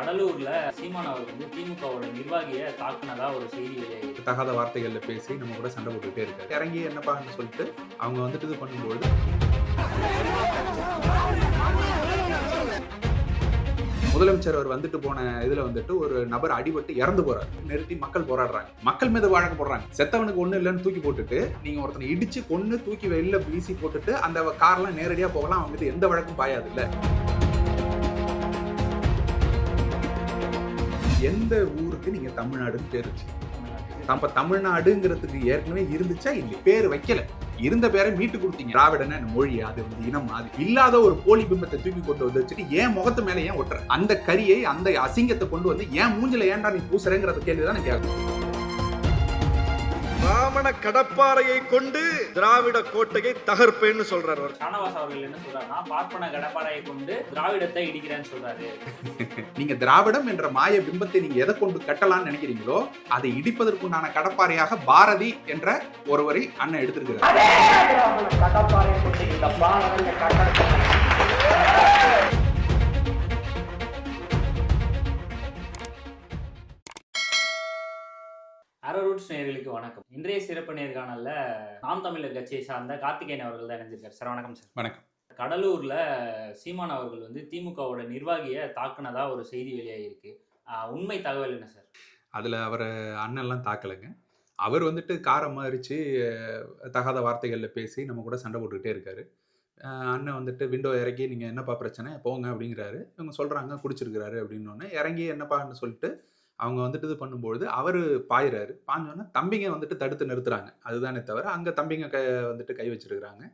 கடலூர்ல சீமான் அவர் வந்து திமுகவோட நிர்வாகியை தாக்குனதா ஒரு செய்தி வெளியாகி தகாத வார்த்தைகள்ல பேசி நம்ம கூட சண்டை போட்டுக்கிட்டே இருக்காரு. இறங்கி என்னப்பான்னு சொல்லிட்டு அவங்க வந்துட்டு இது பண்ணும்போது முதலமைச்சர் அவர் வந்துட்டு போன இதுல வந்துட்டு ஒரு நபர் அடிபட்டு இறந்து போறாரு. நிறுத்தி மக்கள் போராடுறாங்க. மக்கள் மீது வழக்கு போடுறாங்க. செத்தவனுக்கு ஒண்ணு இல்லைன்னு தூக்கி போட்டுட்டு நீங்க ஒருத்தனை இடிச்சு கொண்டு தூக்கி வெளியில வீசி போட்டுட்டு அந்த கார்லாம் நேரடியா போகலாம். அவங்க மீது எந்த வழக்கும் பாயாது இல்லை. எந்த ஊருக்கு நீங்க தமிழ்நாடுன்னு பேர் வச்சு நம்ம தமிழ்நாடுங்கிறதுக்கு ஏற்கனவே இருந்துச்சா இல்லை பேர் வைக்கல. இருந்த பேரை மீட்டு கொடுத்தீங்க. திராவிடன மொழி அது வந்து இனம் அது இல்லாத ஒரு போலி பிம்பத்தை தூக்கி கொண்டு வந்து வச்சுட்டு ஏன் முகத்து மேல ஏன் ஒட்டுற? அந்த கரியை அந்த அசிங்கத்தை கொண்டு வந்து ஏன் மூஞ்சில ஏன்டா நீ பூசுறேங்கிறத கேள்விதான் நான் கேட்கணும் ராமண கடப்பாறையை கொண்டு திராவிட கோட்டையை தகர்ப்பேன்னு சொல்றாரு அவர். ஷானவாஸ் அவர்கள் என்ன சொல்றாருன்னா பார்ப்பன கடப்பாறையை கொண்டு திராவிடத்தை இடிக்கிறேன்னு சொல்றாரு. நீங்க திராவிடம் என்ற மாய பிம்பத்தை நீங்க எதை கொண்டு கட்டலாம்னு நினைக்கிறீங்களோ அதை இடிப்பதற்குண்டான கடப்பாறையாக பாரதி என்ற ஒருவரை அண்ணன் எடுத்திருக்கிறார். அரோ ரூட்ஸ் நேயர்களுக்கு வணக்கம். இன்றைய சிறப்பு நேர்காணல்ல நாம் தமிழர் கட்சியை சார்ந்த கார்த்திகேயன் அவர்கள் தான் இணைஞ்சிருக்காரு. சார் வணக்கம் சார். வணக்கம். கடலூர்ல சீமான் அவர்கள் வந்து திமுகவோட நிர்வாகியை தாக்குனதா ஒரு செய்தி வெளியாகிருக்கு உண்மை தகவல் என்ன சார்? அதுல அவரை அண்ணன்லாம் தாக்கலைங்க. அவர் வந்துட்டு காரை மாறிச்சு தகாத வார்த்தைகள்ல பேசி நம்ம கூட சண்டை போட்டுக்கிட்டே இருக்காரு. அண்ணன் வந்துட்டு விண்டோ இறங்கி நீங்க என்னப்பா பிரச்சனை? போங்க அப்படிங்கிறாரு. இவங்க சொல்றாங்க குடிச்சிருக்கிறாரு அப்படின்னோடனே இறங்கி என்னப்பான்னு சொல்லிட்டு அவங்க வந்துட்டு இது பண்ணும்பொழுது அவர் பாயிறாரு. பாஞ்சோன்னா தம்பிங்க வந்துட்டு தடுத்து நிறுத்துறாங்க. அதுதானே தவிர அங்க தம்பிங்க க வந்துட்டு கை வச்சிருக்கிறாங்க.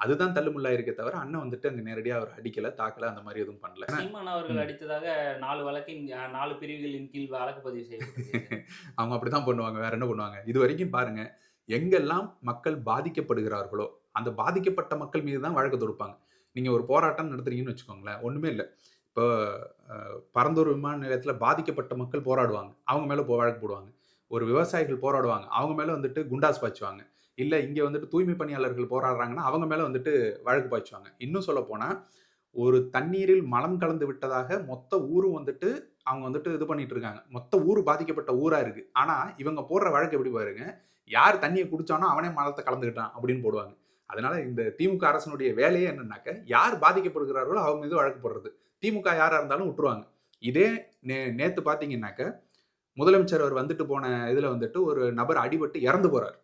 அதுதான் தள்ளுமுள்ளா இருக்கே தவிர அண்ணன் வந்துட்டு அங்க நேரடியா அவர் அடிக்கல தாக்கல அந்த மாதிரி எதுவும் பண்ணல. சீமான் அவர்கள். அடித்ததாக நாலு வழக்கின் நாலு பிரிவுகளின் கீழ் வழக்கு பதிவு செய்யப்பட்டிருக்கு அவங்க அப்படிதான் பண்ணுவாங்க. வேற என்ன பண்ணுவாங்க? இது வரைக்கும் பாருங்க எங்கெல்லாம் மக்கள் பாதிக்கப்படுகிறார்களோ அந்த பாதிக்கப்பட்ட மக்கள் மீது தான் வழக்கு தொடுப்பாங்க. நீங்க ஒரு போராட்டம் நடத்துறீங்கன்னு வச்சுக்கோங்களேன் ஒண்ணுமே இல்லை. இப்போ பரந்தூர் விமான நிலையத்தில் பாதிக்கப்பட்ட மக்கள் போராடுவாங்க. அவங்க மேலே போ வழக்கு போடுவாங்க. ஒரு விவசாயிகள் போராடுவாங்க. அவங்க மேலே வந்துட்டு குண்டாஸ் பாய்ச்சுவாங்க. இல்லை இங்கே வந்துட்டு தூய்மை பணியாளர்கள் போராடுறாங்கன்னா அவங்க மேலே வந்துட்டு வழக்கு பாய்ச்சுவாங்க. இன்னும் சொல்ல போனால் ஒரு தண்ணீரில் மலம் கலந்து விட்டதாக மொத்த ஊரும் வந்துட்டு அவங்க வந்துட்டு இது பண்ணிட்டு இருக்காங்க. மொத்த ஊர் பாதிக்கப்பட்ட ஊரா இருக்கு. ஆனா இவங்க போடுற வழக்கு எப்படி பாருங்க? யார் தண்ணியை குடிச்சானோ அவனே மலத்தை கலந்துக்கிட்டான் அப்படின்னு போடுவாங்க. அதனால இந்த திமுக அரசனுடைய வேலையே என்னன்னாக்க யார் பாதிக்கப்படுகிறார்களோ அவங்க மீது வழக்கு போடுறது. திமுக யாரா இருந்தாலும் விட்டுருவாங்க. இதே நே நேத்து பாத்தீங்கன்னாக்க முதலமைச்சர் அவர் வந்துட்டு போன இதுல வந்துட்டு ஒரு நபர் அடிபட்டு இறந்து போறாரு.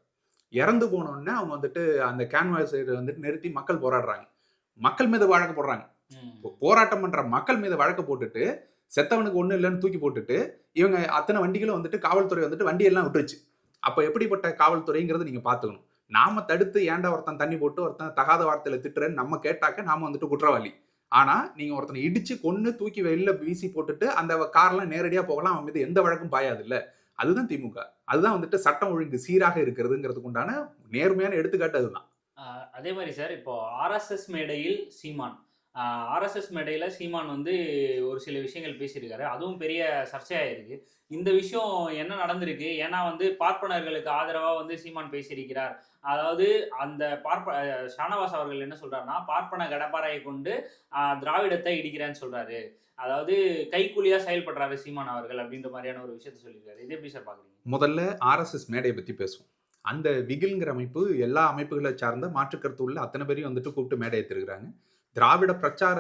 இறந்து போனோடனே அவங்க வந்துட்டு அந்த கேன்வாஸ் வந்துட்டு நிறுத்தி மக்கள் போராடுறாங்க. மக்கள் மீது வழக்கு போடுறாங்க. போராட்டம் பண்ற மக்கள் மீது வழக்கு போட்டுட்டு செத்தவனுக்கு ஒண்ணு இல்லைன்னு தூக்கி போட்டுட்டு இவங்க அத்தனை வண்டிகளும் வந்துட்டு காவல்துறை வந்துட்டு வண்டியெல்லாம் விட்டுருச்சு. அப்ப எப்படிப்பட்ட காவல்துறைங்கிறத நீங்க பாத்துக்கணும். நாம தடுத்து ஏன்டா ஒருத்தன் தண்ணி போட்டு ஒருத்தன் தகாத வார்த்தையில திட்டுறேன்னு நம்ம கேட்டாக்க நாம வந்துட்டு குற்றவாளி. ஆனா நீங்க ஒருத்தனை இடிச்சு கொன்னு தூக்கி வெளியில வீசி போட்டுட்டு அந்த கார்லாம் நேரடியா போகலாம் அவன் மீது எந்த வழக்கும் பாயாது இல்ல அதுதான் திமுக. அதுதான் வந்துட்டு சட்டம் ஒழுங்கு சீராக இருக்கிறதுங்கிறதுக்கு உண்டான நேர்மையான எடுத்துக்காட்டு அதுதான். அதே மாதிரி சார் இப்போ ஆர்எஸ்எஸ் மேடையில் சீமான். ஆர்எஸ்எஸ் மேடையில் சீமான் வந்து ஒரு சில விஷயங்கள் பேசியிருக்காரு. அதுவும் பெரிய சர்ச்சையாயிருக்கு இந்த விஷயம் என்ன நடந்திருக்கு? ஏன்னா வந்து பார்ப்பனர்களுக்கு ஆதரவாக வந்து சீமான் பேசியிருக்கிறார். அதாவது அந்த பார்ப்ப ஷானவாஸ் அவர்கள் என்ன சொல்றாருன்னா பார்ப்பன கடப்பாறையை கொண்டு திராவிடத்தை இடிக்கிறேன்னு சொல்றாரு. அதாவது கைக்கூலியா செயல்படுறாரு சீமான் அவர்கள் அப்படின்ற மாதிரியான ஒரு விஷயத்த சொல்லியிருக்காரு. இது எப்படி சார் பாக்குறீங்க? முதல்ல ஆர்எஸ்எஸ் மேடையை பற்றி பேசுவோம். அந்த விகில்ங்கிற அமைப்பு எல்லா அமைப்புகளை சார்ந்த மாற்றுக்கருத்து உள்ள அத்தனை பேரையும் வந்துட்டு கூப்பிட்டு மேடை ஏற்றிருக்கிறாங்க திராவிட பிரச்சார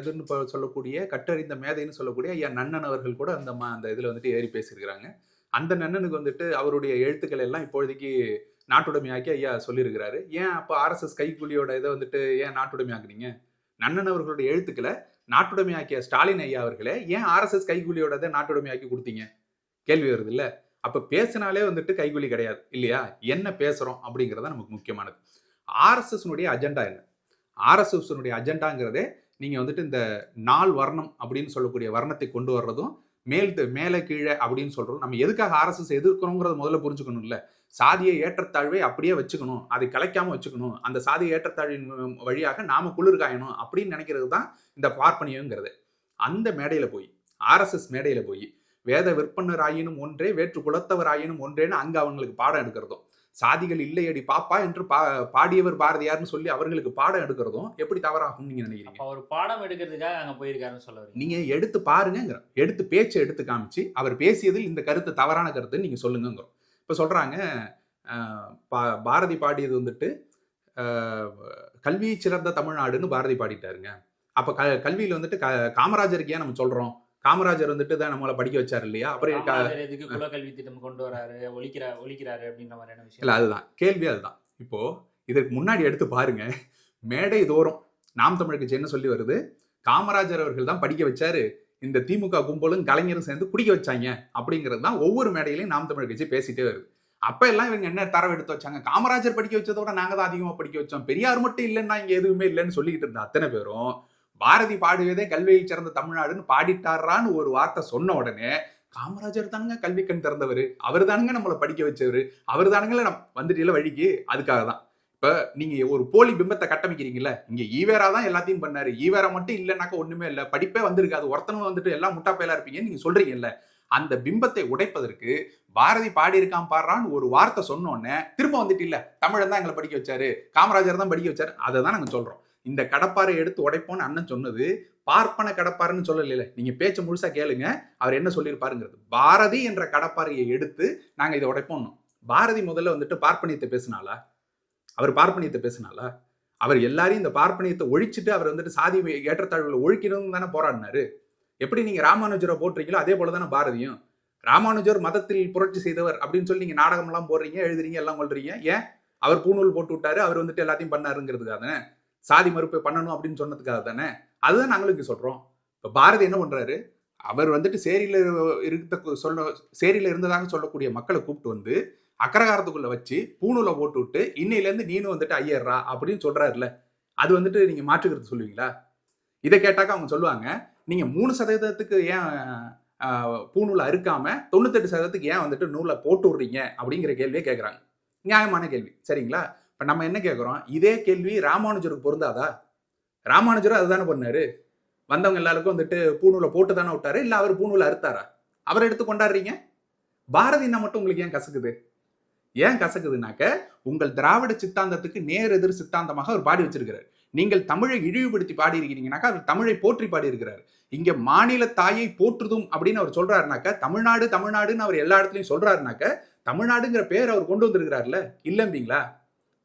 இதுன்னு சொல்லக்கூடிய கட்டறிந்த மேதைன்னு சொல்லக்கூடிய ஐயா நன்னன் அவர்கள் கூட அந்த அந்த இதில் வந்துட்டு ஏறி பேசியிருக்கிறாங்க. அந்த நன்னனுக்கு வந்துட்டு அவருடைய எழுத்துக்கள் எல்லாம் இப்போதைக்கு நாட்டுடைமையாக்கி ஐயா சொல்லியிருக்கிறாரு. ஏன் அப்போ ஆர்எஸ்எஸ் கைக்கூலியோட இதை வந்துட்டு ஏன் நாட்டுடைமையாக்குனீங்க? நன்னன் அவர்களுடைய எழுத்துக்களை நாட்டுடைமையாக்கிய ஸ்டாலின் ஐயா அவர்களே ஏன் ஆர்எஸ்எஸ் கைக்கூலியோட இதை நாட்டுடைமையாக்கி கொடுத்தீங்க? கேள்வி வருது இல்லை? அப்போ பேசினாலே வந்துட்டு கைகூலி கிடையாது இல்லையா? என்ன பேசுகிறோம் அப்படிங்கிறத நமக்கு முக்கியமானது. ஆர்எஸ்எஸ்னுடைய அஜெண்டா என்ன? ஆர்எஸ்எஸ்னுடைய அஜெண்டாங்கிறதே நீங்கள் வந்துட்டு இந்த நாள் வர்ணம் அப்படின்னு சொல்லக்கூடிய வர்ணத்தை கொண்டு வர்றதும் மேல் மேலே கீழே அப்படின்னு சொல்கிறோம் நம்ம எதுக்காக ஆர்எஸ்எஸ் எதிர்க்கிறோங்கிறத முதல்ல புரிஞ்சுக்கணும் இல்லை சாதியை ஏற்றத்தாழ்வை அப்படியே வச்சுக்கணும் அதை கலைக்காமல் வச்சுக்கணும் அந்த சாதியை ஏற்றத்தாழ்வின் வழியாக நாம குளிர்காயணும் அப்படின்னு நினைக்கிறது தான் இந்த பார்ப்பனியங்கிறது. அந்த மேடையில் போய் ஆர்எஸ்எஸ் மேடையில் போய் வேத விற்பனர் ஆயினும் ஒன்றே வேற்று குலத்தவராயினும் ஒன்றேன்னு அங்கே அவங்களுக்கு பாடம் எடுக்கிறதும் சாதிகள் இல்லையடி பாப்பா என்று பா பாடியவர் பாரதியார்னு சொல்லி அவர்களுக்கு பாடம் எடுக்கிறதும் எப்படி தவறாகும் நீங்க நினைக்கிறீங்க? அவர் பாடம் எடுக்கிறதுக்காக அங்க போயிருக்காருன்னு சொல்ல நீங்க எடுத்து பாருங்க எடுத்து பேச்சை எடுத்து காமிச்சு அவர் பேசியதில் இந்த கருத்து தவறான கருத்து நீங்க சொல்லுங்கிறோம் இப்ப சொல்றாங்க பாரதி பாடியது வந்துட்டு கல்வி சிறந்த தமிழ்நாடுன்னு பாரதி பாடிட்டாருங்க. அப்ப க கல்வியில வந்துட்டு க- காமராஜருக்கு ஏன் நம்ம சொல்றோம்? காமராஜர் வந்துட்டு தான் நம்மளை படிக்க வச்சார் இல்லையா? அப்புறம் க- காமராஜர் எதுக்கு குலக்கல்வி திட்டம் கொண்டு வராரு? ஒழிக்கிற ஒழிக்கிறாரு அப்படின்ற மாதிரியான இல்ல விஷயம் அதுதான். கேள்வி அதுதான். இப்போ இதற்கு முன்னாடி எடுத்து பாருங்க. மேடை தோறும் நாம் தமிழ் கட்சி என்ன சொல்லி வருது. காமராஜர் அவர்கள் தான் படிக்க வச்சாரு. இந்த திமுக கும்பலும் கலைஞரும் சேர்ந்து குடிக்க வச்சாங்க அப்படிங்கிறது தான் ஒவ்வொரு மேடையிலையும் நாம் தமிழ் கட்சி பேசிட்டே வருது. அப்ப எல்லாம் இவங்க என்ன தரவு எடுத்து வச்சாங்க? காமராஜர் படிக்க வச்சதோட நாங்க தான் அதிகமா படிக்க வச்சோம். பெரியார் மட்டும் இல்லைன்னா இங்க எதுவுமே இல்லைன்னு சொல்லிக்கிட்டு இருந்த அத்தனை பேரும் பாரதி பாடுவதே கல்வியில் சிறந்த தமிழ்நாடுன்னு பாடிட்டாரான்னு ஒரு வார்த்தை சொன்ன உடனே காமராஜர் தானுங்க கல்வி கண் திறந்தவர். அவர் தானுங்க நம்மளை படிக்க வச்சவர். அவர் தானுங்களே நம்ம வந்துட்டு வழிக்கு? அதுக்காக தான் இப்போ நீங்கள் ஒரு போலி பிம்பத்தை கட்டமைக்கிறீங்கல்ல இங்கே ஈவேரா தான் எல்லாத்தையும் பண்ணாரு. ஈவேரா மட்டும் இல்லைனாக்கா ஒன்றுமே இல்லை. படிப்பே வந்திருக்காது. ஒருத்தனும் வந்துட்டு எல்லாம் முட்டாப்பையலா இருப்பீங்கன்னு நீங்கள் சொல்கிறீங்கல்ல அந்த பிம்பத்தை உடைப்பதற்கு பாரதி பாடியிருக்கான் பாடுறான்னு ஒரு வார்த்தை சொன்னோன்னே திரும்ப வந்துட்டு இல்லை தமிழன் தான் எங்களை படிக்க வச்சாரு. காமராஜர் தான் படிக்க வச்சாரு. அதை தான் நாங்கள் சொல்கிறோம் இந்த கடப்பாரை எடுத்து உடைப்போம்னு அண்ணன் சொன்னது பார்ப்பன கடப்பாருன்னு சொல்லல நீங்க பேச்ச முழுசா கேளுங்க. அவர் என்ன சொல்லியிருப்பாருங்கிறது. பாரதி என்ற கடப்பாறையை எடுத்து நாங்க இதை உடைப்போம் பாரதி முதல்ல வந்துட்டு பார்ப்பனியத்தை பேசினாலா அவர் பார்ப்பனியத்தை பேசினாலா அவர் எல்லாரையும் இந்த பார்ப்பனியத்தை ஒழிச்சுட்டு அவர் வந்துட்டு சாதி ஏற்றத்தாழ்வுகளை ஒழிக்கணும்னு தானே போராடினாரு. எப்படி நீங்க ராமானுஜரை போட்டுறீங்களோ அதே போல தானே பாரதியும். ராமானுஜர் மதத்தில் புரட்சி செய்தவர் அப்படின்னு சொல்லி நீங்க நாடகம்லாம் போடுறீங்க எழுதுறீங்க எல்லாம் கொள்றீங்க. ஏன்? அவர் பூணூல் போட்டு விட்டாரு அவர் வந்துட்டு எல்லாத்தையும் பண்ணாருங்கிறதுக்காக சாதி மறுப்பை பண்ணணும் அப்படின்னு சொன்னதுக்காக தானே? அதுதான் நாங்களும் இங்கே சொல்கிறோம் இப்போ பாரதி என்ன பண்ணுறாரு அவர் வந்துட்டு சேரியில் இருக்க சொல்ல சேரியில இருந்ததாக சொல்லக்கூடிய மக்களை கூப்பிட்டு வந்து அக்கரகாரத்துக்குள்ளே வச்சு பூணூலை போட்டு விட்டு இன்னையிலேருந்து நீனும் வந்துட்டு ஐயர்றா அப்படின்னு சொல்கிறாருல அது வந்துட்டு நீங்கள் மாற்றுக்கிறது சொல்லுவீங்களா? இதை கேட்டாக்க அவங்க சொல்லுவாங்க நீங்கள் மூணு சதவீதத்துக்கு ஏன் பூநூலை பூணூலை அறுக்காம தொண்ணூத்தெட்டு சதவீதத்துக்கு ஏன் வந்துட்டு நூலை போட்டு விடுறீங்க? அப்படிங்கிற கேள்வியே கேட்குறாங்க நியாயமான கேள்வி. சரிங்களா? இப்ப நம்ம என்ன கேட்குறோம் இதே கேள்வி ராமானுஜருக்கு பொருந்தாதா? ராமானுஜரும் அதுதானே பண்ணாரு. வந்தவங்க எல்லாருக்கும் வந்துட்டு பூணூலை போட்டு தானே விட்டாரு. இல்லை அவர் பூணூலை அறுத்தாரா? அவர் எடுத்து கொண்டாடுறீங்க? பாரதினா மட்டும் உங்களுக்கு ஏன் கசக்குது? ஏன் கசக்குதுனாக்க உங்கள் திராவிட சித்தாந்தத்துக்கு நேர் எதிர் சித்தாந்தமாக அவர் பாடி வச்சிருக்கிறார். நீங்கள் தமிழை இழிவுபடுத்தி பாடி இருக்கிறீங்கனாக்கா அவர் தமிழை போற்றி பாடி இருக்கிறார் இங்க மாநில தாயை போற்றுதும் அப்படின்னு அவர் சொல்றாருனாக்க தமிழ்நாடு தமிழ்நாடுன்னு அவர் எல்லா இடத்துலையும் சொல்றாருனாக்க தமிழ்நாடுங்கிற பேர் அவர் கொண்டு வந்திருக்கிறார்ல? இல்லம்பிங்களா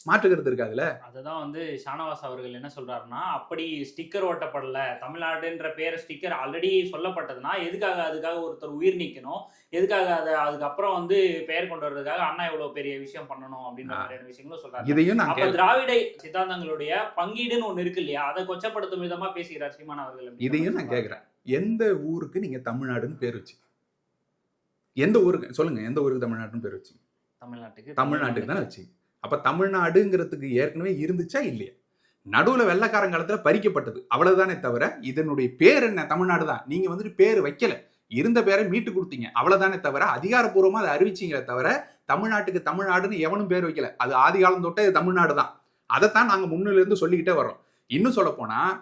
மாற்றுக்கிறது இருக்காதுல அதுதான் வந்து ஷானவாஸ் அவர்கள் என்ன சொல்றாருன்னா அப்படி ஸ்டிக்கர் ஓட்டப்படல. தமிழ்நாடுன்ற பேர் ஸ்டிக்கர் ஆல்ரெடி சொல்லப்பட்டதுன்னா எதுக்காக அதுக்காக ஒருத்தர் உயிர் நீக்கணும்? எதுக்காக அதை அதுக்கப்புறம் வந்து பெயர் கொண்டு வர்றதுக்காக அண்ணா இவ்வளவு பெரிய விஷயம் பண்ணணும் அப்படின்ற. மாதிரியான விஷயங்களும் சொல்றாரு. இதையும் நான் அப்ப திராவிட சித்தாந்தங்களுடைய பங்கீடுன்னு ஒண்ணு இருக்கு இல்லையா? அதை கொச்சப்படுத்தும் விதமா பேசுகிறார் சீமான் அவர்கள் இதையும் நான் கேட்கிறேன் எந்த ஊருக்கு நீங்க தமிழ்நாடுன்னு பேர் வச்சு? எந்த ஊருக்கு? சொல்லுங்க எந்த ஊருக்கு தமிழ்நாடுன்னு பேர் வச்சு? தமிழ்நாட்டுக்கு தமிழ்நாட்டுக்கு தானே வச்சு அப்போ தமிழ்நாடுங்கிறதுக்கு ஏற்கனவே இருந்துச்சா இல்லையா? நடுவில் வெள்ளக்காரங்காலத்தில் பறிக்கப்பட்டது. அவ்வளவுதானே தவிர இதனுடைய பேர் என்ன? தமிழ்நாடு தான். நீங்கள் வந்துட்டு பேர் வைக்கல. இருந்த பேரை மீட்டு கொடுத்தீங்க. அவ்வளவுதானே தவிர அதிகாரப்பூர்வமாக அதை அறிவிச்சீங்களே தவிர தமிழ்நாட்டுக்கு தமிழ்நாடுன்னு எவனும் பேர் வைக்கல. அது ஆதி காலம் தொட்டே தமிழ்நாடு தான். அதைத்தான் நாங்கள் முன்னிலிருந்து சொல்லிக்கிட்டே வர்றோம். இன்னும் சொல்ல போனால்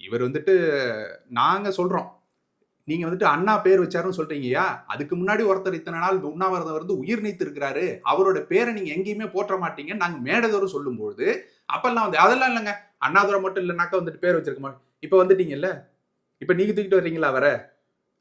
இவர் வந்துட்டு நாங்கள் சொல்கிறோம் நீங்க வந்துட்டு அண்ணா பேர் வச்சாருன்னு சொல்றீங்கயா அதுக்கு முன்னாடி ஒருத்தர் இத்தனை நாள் உண்ணாவிரதம் வந்து உயிர் நீத்து இருக்கிறாரு அவரோட பேரை நீங்க எங்கேயுமே போற்ற மாட்டீங்க நாங்க மேடதோறும் சொல்லும்பொழுது அப்பெல்லாம் வந்து அதெல்லாம் இல்லைங்க. அண்ணாதுரை மட்டும் இல்லைனாக்கா வந்துட்டு பேர் வச்சிருக்க மாட்டோம் இப்ப வந்துட்டீங்கல்ல? இப்ப நீங்க தூக்கிட்டு வர்றீங்களா அவரை?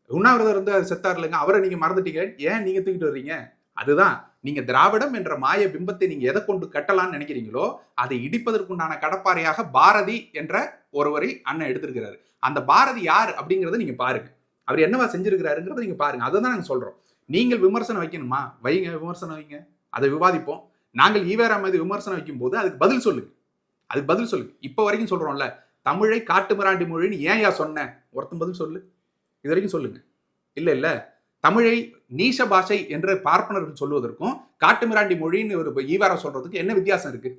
உண்ணாவிரதம் இருந்து செத்தார் இல்லைங்க. அவரை நீங்க மறந்துட்டீங்க. ஏன் நீங்க தூக்கிட்டு வர்றீங்க? அதுதான். நீங்க திராவிடம் என்ற மாய பிம்பத்தை நீங்க எதை கொண்டு கட்டலாம்னு நினைக்கிறீங்களோ அதை இடிப்பதற்குண்டான கடப்பாறையாக பாரதி என்ற ஒருவரை அண்ணன் எடுத்திருக்கிறாரு. அந்த பாரதி யார் அப்படிங்கறத நீங்க பாருங்க. அவர் என்னவா செஞ்சிருக்கிறாருங்கிறத நீங்க பாருங்க. அதை தான் நாங்கள் சொல்றோம். நீங்கள் விமர்சனம் வைக்கணுமா? வைங்க விமர்சனம் வைங்க. அதை விவாதிப்போம். நாங்கள் ஈவேரா மீது விமர்சனம் வைக்கும் போது அதுக்கு பதில் சொல்லுங்க. அதுக்கு பதில் சொல்லுங்க. இப்போ வரைக்கும் சொல்றோம்ல தமிழை காட்டுமிராண்டி மொழின்னு ஏன் யா சொன்னேன் ஒருத்தன் பதில் சொல்லு. இது வரைக்கும் சொல்லுங்க. இல்லை இல்லை. தமிழை நீச பாஷை என்று பார்ப்பனர்கள் சொல்வதற்கும் காட்டுமிராண்டி மொழின்னு ஒரு ஈவேரா சொல்றதுக்கு என்ன வித்தியாசம் இருக்கு?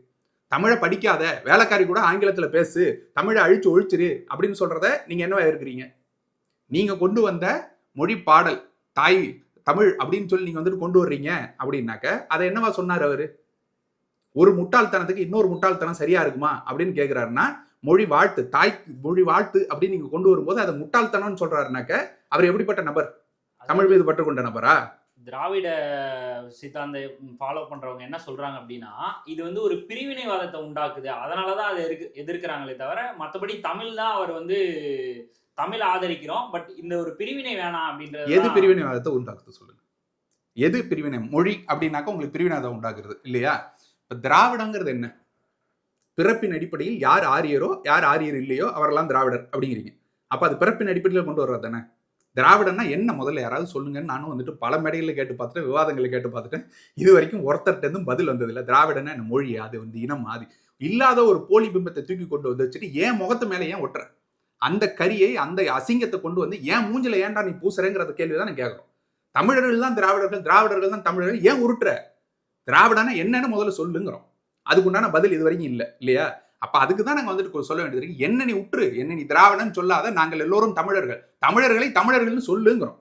தமிழை படிக்காத வேலைக்காரி கூட ஆங்கிலத்தில் பேசு தமிழை அழிச்சு ஒழிச்சிரு அப்படின்னு சொல்றத நீங்க என்னவா இருக்கிறீங்க நீங்க கொண்டு வந்த மொழி பாடல் தாய் தமிழ் அப்படின்னு சொல்லி நீங்க வந்துட்டு கொண்டு வர்றீங்க அப்படின்னாக்க அதை என்னவா சொன்னார் அவரு? ஒரு முட்டாள்தனத்துக்கு இன்னொரு முட்டாள்தனம் சரியா இருக்குமா அப்படின்னு கேக்குறாருன்னா மொழி வாழ்த்து தாய் மொழி வாழ்த்து அப்படின்னு நீங்க கொண்டு வரும்போது அதை முட்டாள்தனம்னு சொல்றாருனாக்க அவர் எப்படிப்பட்ட நபர்? தமிழ் மீது பற்று கொண்ட நபரா? திராவிட சித்தாந்த ஃபாலோ பண்றவங்க என்ன சொல்றாங்க அப்படின்னா இது வந்து ஒரு பிரிவினைவாதத்தை உண்டாக்குது. அதனால தான் அதை எதிர்க்கு எதிர்க்கிறாங்களே தவிர மற்றபடி தமிழ் தான் அவர் வந்து தமிழ் ஆதரிக்கிறோம் பட் இந்த ஒரு பிரிவினை வேணாம் அப்படின்றது எது பிரிவினைவாதத்தை உண்டாக்குது சொல்லுங்க. எது பிரிவினை? மொழி அப்படின்னாக்கா உங்களுக்கு பிரிவினைவாதம் உண்டாக்குறது இல்லையா? இப்ப திராவிடங்கிறது என்ன? பிறப்பின் அடிப்படையில் யார் ஆரியரோ யார் ஆரியர் இல்லையோ அவரெல்லாம் திராவிடர் அப்படிங்கிறீங்க. அப்ப அது பிறப்பின் அடிப்படையில் கொண்டு வர்றது தானே? திராவிடன்னா என்ன? முதல்ல யாராவது சொல்லுங்கன்னு நானும் வந்துட்டு பல மேடைகளில் கேட்டு பார்த்துட்டேன் விவாதங்களை கேட்டு பார்த்துட்டேன். இது வரைக்கும் ஒருத்தர்ட்ட பதில் வந்ததில்லை திராவிடன்னா என்ன? மொழி அது வந்து இனம் ஆதி. இல்லாத ஒரு போலி பிம்பத்தை தூக்கி கொண்டு வந்து வச்சுட்டு ஏன் முகத்து மேலே ஏன் ஒட்டுற? அந்த கரியை அந்த அசிங்கத்தை கொண்டு வந்து ஏன் மூஞ்சில ஏன்டா நீ பூசுறேங்கிறத கேள்வி தான் நான் கேட்குறோம். தமிழர்கள் தான் திராவிடர்கள் திராவிடர்கள் தான் தமிழர்கள். ஏன் உருட்டுற? திராவிடனா என்னன்னு முதல்ல சொல்லுங்கிறோம். அதுக்குண்டான பதில் இது வரைக்கும் இல்லை இல்லையா? அப்ப அதுக்கு தான் நாங்க வந்துட்டு சொல்ல வேண்டியது இருக்கு. என்ன நீ உற்று? என்ன நீ திராவிடன் சொல்லாத. நாங்கள் எல்லோரும் தமிழர்கள். தமிழர்களை தமிழர்கள்னு சொல்லுங்கிறோம்.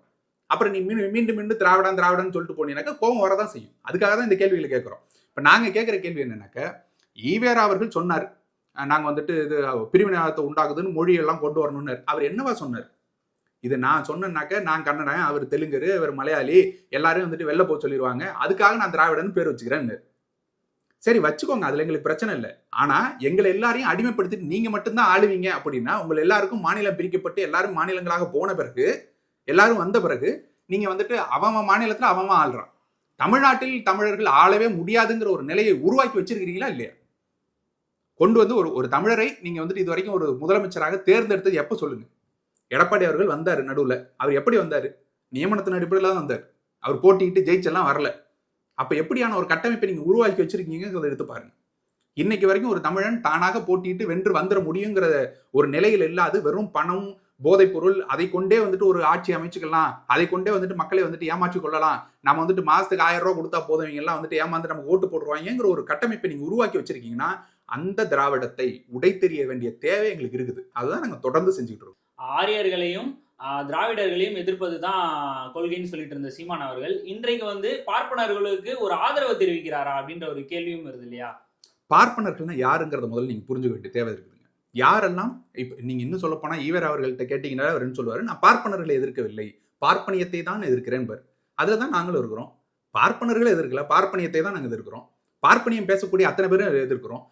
அப்புறம் நீ மீண்டும் மீண்டும் மீண்டும் திராவிடம் திராவிடன் சொல்லிட்டு போனீங்கன்னாக்கா கோபம் வரதான் செய்யும். அதுக்காக தான் இந்த கேள்விகளை கேட்கிறோம். இப்ப நாங்க கேட்கிற கேள்வி என்னன்னாக்க ஈவேரா அவர்கள் சொன்னார் நாங்கள் வந்துட்டு இது பிரிவினைவாதத்தை உண்டாக்குதுன்னு மொழியெல்லாம் கொண்டு வரணும்னு அவர் என்னவா சொன்னார்? இது நான் சொன்னேன்னாக்க நான் கன்னடன் அவர் தெலுங்கர் அவர் மலையாளி எல்லாரும் வந்துட்டு வெளில போக சொல்லிடுவாங்க அதுக்காக நான் திராவிடன்னு பேர் வச்சுக்கிறேன்னு சரி வச்சுக்கோங்க அதுல எங்களுக்கு பிரச்சனை இல்லை. ஆனா எங்களை எல்லாரையும் அடிமைப்படுத்திட்டு நீங்க மட்டும்தான் ஆளுவீங்க அப்படின்னா உங்களை எல்லாருக்கும் மாநிலம் பிரிக்கப்பட்டு எல்லாரும் மாநிலங்களாக போன பிறகு எல்லாரும் வந்த பிறகு நீங்க வந்துட்டு அவன் மாநிலத்துல அவன் ஆள்றான். தமிழ்நாட்டில் தமிழர்கள் ஆளவே முடியாதுங்கிற ஒரு நிலையை உருவாக்கி வச்சிருக்கிறீங்களா இல்லையா? கொண்டு வந்து ஒரு ஒரு தமிழரை நீங்க வந்துட்டு இது வரைக்கும் ஒரு முதலமைச்சராக தேர்ந்தெடுத்தது எப்ப சொல்லுங்க? எடப்பாடி அவர்கள் வந்தார் நடுவில். அவர் எப்படி வந்தார்? நியமனத்தின் அடிப்படையில் தான் வந்தார். அவர் போட்டிக்கிட்டு ஜெயிச்செல்லாம் வரல. அப்போ எப்படியான ஒரு கட்டமைப்பை நீங்கள் உருவாக்கி வச்சிருக்கீங்கிறத எடுத்து பாருங்க. இன்னைக்கு வரைக்கும் ஒரு தமிழன் தானாக போட்டிட்டு வென்று வந்துட முடியுங்கிற ஒரு நிலையில் இல்லாது வெறும் பணம் போதைப் பொருள் அதை கொண்டே வந்துட்டு ஒரு ஆட்சி அமைச்சுக்கலாம் அதை கொண்டே வந்துட்டு மக்களை வந்துட்டு ஏமாற்றி கொள்ளலாம் நம்ம வந்துட்டு மாசத்துக்கு ஆயிரம் ரூபா கொடுத்தா போதும் எல்லாம் வந்துட்டு ஏமாந்து நமக்கு ஓட்டு போட்டுருவாங்கிற ஒரு கட்டமைப்பை நீங்க உருவாக்கி வச்சிருக்கீங்கன்னா அந்த திராவிடத்தை உடைத்தெறிய வேண்டிய தேவை எங்களுக்கு இருக்குது. அதுதான் நாங்க தொடர்ந்து செஞ்சுக்கிட்டு இருக்கோம். ஆரியர்களையும் திராவிடர்களையும் எதிர்ப்பது தான் கொள்கைன்னு சொல்லிட்டு இருந்த சீமான் அவர்கள். இன்றைக்கு வந்து பார்ப்பனர்களுக்கு ஒரு ஆதரவு தெரிவிக்கிறாரா அப்படின்ற ஒரு கேள்வியும் வருது இல்லையா? பார்ப்பனர்கள்னா யாருங்கிறத முதல்ல நீங்க புரிஞ்சுக்க வேண்டிய தேவை இருக்குதுங்க. யாரெல்லாம் இப்ப நீங்க இன்னும் சொல்ல போனா ஈவர் அவர்கள்ட்ட கேட்டீங்கன்னா அவர் என்ன சொல்லுவாரு நான் பார்ப்பனர்களை எதிர்க்கவில்லை. பார்ப்பனியத்தை தான் எதிர்க்கிறேன் பார் அதுல தான் நாங்களும் இருக்கிறோம். பார்ப்பனர்களை எதிர்க்கல பார்ப்பனியத்தை தான் நாங்க எதிர்க்கிறோம். பார்ப்பனியம் பேசக்கூடிய அத்தனை பேரும் எதிர்க்கிறோம்.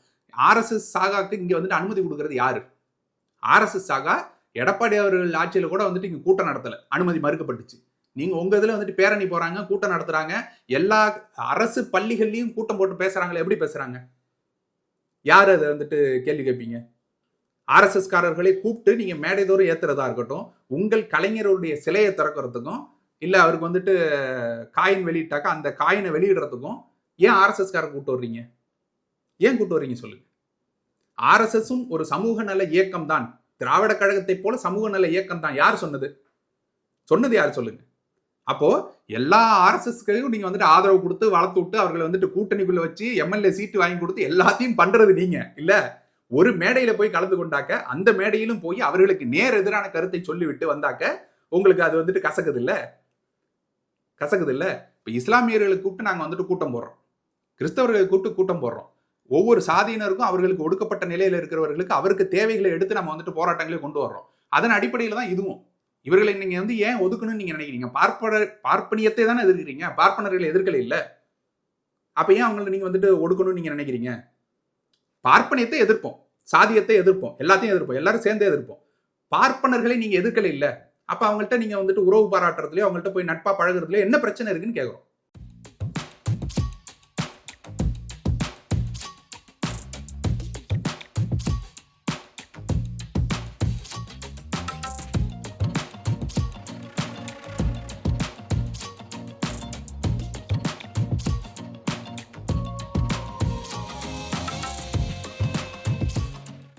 ஆர்எஸ்எஸ் சாகாக்கு இங்கே வந்துட்டு அனுமதி கொடுக்கறது யாரு? ஆர்எஸ்எஸ் சாகா எடப்பாடி அவர்கள் ஆட்சியில் கூட வந்துட்டு இங்கே கூட்டம் நடத்தலை. அனுமதி மறுக்கப்பட்டுச்சு. நீங்கள் உங்கள் இதில் வந்துட்டு பேரணி போகிறாங்க கூட்டம் நடத்துகிறாங்க எல்லா அரசு பள்ளிகள்லையும் கூட்டம் போட்டு பேசுகிறாங்களே எப்படி பேசுகிறாங்க யார் அதை வந்துட்டு கேள்வி கேட்பீங்க? ஆர்எஸ்எஸ்காரர்களை கூப்பிட்டு நீங்கள் மேடைதோறும் ஏற்றுறதா இருக்கட்டும் உங்கள் கலைஞருடைய சிலையை திறக்கிறதுக்கும் இல்லை அவருக்கு வந்துட்டு காயின் வெளியிட்டாக்கா அந்த காயினை வெளியிடுறதுக்கும் ஏன் ஆர்எஸ்எஸ்காரர் கூப்பிட்டு வர்றீங்க? ஏன் கூப்பிட்டு வர்றீங்க சொல்லுங்க ஆர்எஸ்எஸும் ஒரு சமூக நல இயக்கம் தான். திராவிட கழகத்தை போல சமூக நல இயக்கம் தான். யார் சொன்னது? சொன்னது யார் சொல்லுங்க? அப்போ எல்லா ஆர்எஸ்எஸ்களையும் நீங்க வந்துட்டு ஆதரவு கொடுத்து வளர்த்து விட்டு அவர்களை வந்துட்டு கூட்டணிக்குள்ள வச்சு எம்எல்ஏ சீட்டு வாங்கி கொடுத்து எல்லாத்தையும் பண்றது நீங்க. இல்ல ஒரு மேடையில போய் கலந்து கொண்டாக்க அந்த மேடையிலும் போய் அவர்களுக்கு நேர் எதிரான கருத்தை சொல்லிவிட்டு வந்தாக்க உங்களுக்கு அது வந்துட்டு கசக்குது இல்ல? கசக்குது இல்ல? இப்ப இஸ்லாமியர்களை கூப்பிட்டு நாங்க வந்துட்டு கூட்டம் போடுறோம். கிறிஸ்தவர்களை கூப்பிட்டு கூட்டம் போடுறோம். ஒவ்வொரு சாதியினருக்கும் அவர்களுக்கு ஒடுக்கப்பட்ட நிலையில இருக்கிறவர்களுக்கு அவருக்கு தேவைகளை எடுத்து நம்ம வந்துட்டு போராட்டங்களை கொண்டு வர்றோம். அதன் அடிப்படையில் தான் இதுவும். இவர்களை நீங்க வந்து ஏன் ஒதுக்கணும்னு நீங்க நினைக்கிறீங்க? பார்ப்பன பார்ப்பனியத்தை தானே எதிர்க்கிறீங்க? பார்ப்பனர்களை எதிர்க்கல இல்லை. அப்ப ஏன் அவங்களை நீங்க வந்துட்டு ஒடுக்கணும்னு நீங்க நினைக்கிறீங்க? பார்ப்பனியத்தை எதிர்ப்போம். சாதியத்தை எதிர்ப்போம். எல்லாத்தையும் எதிர்ப்போம். எல்லாரும் சேர்ந்தே எதிர்ப்போம். பார்ப்பனர்களை நீங்க எதிர்க்கல இல்லை. அப்ப அவங்கள்ட்ட நீங்க வந்துட்டு உறவு பாராட்டுறதுலயோ அவங்கள்ட்ட போய் நட்பா பழகுறதுலயோ என்ன பிரச்சனை இருக்குன்னு கேட்குறோம்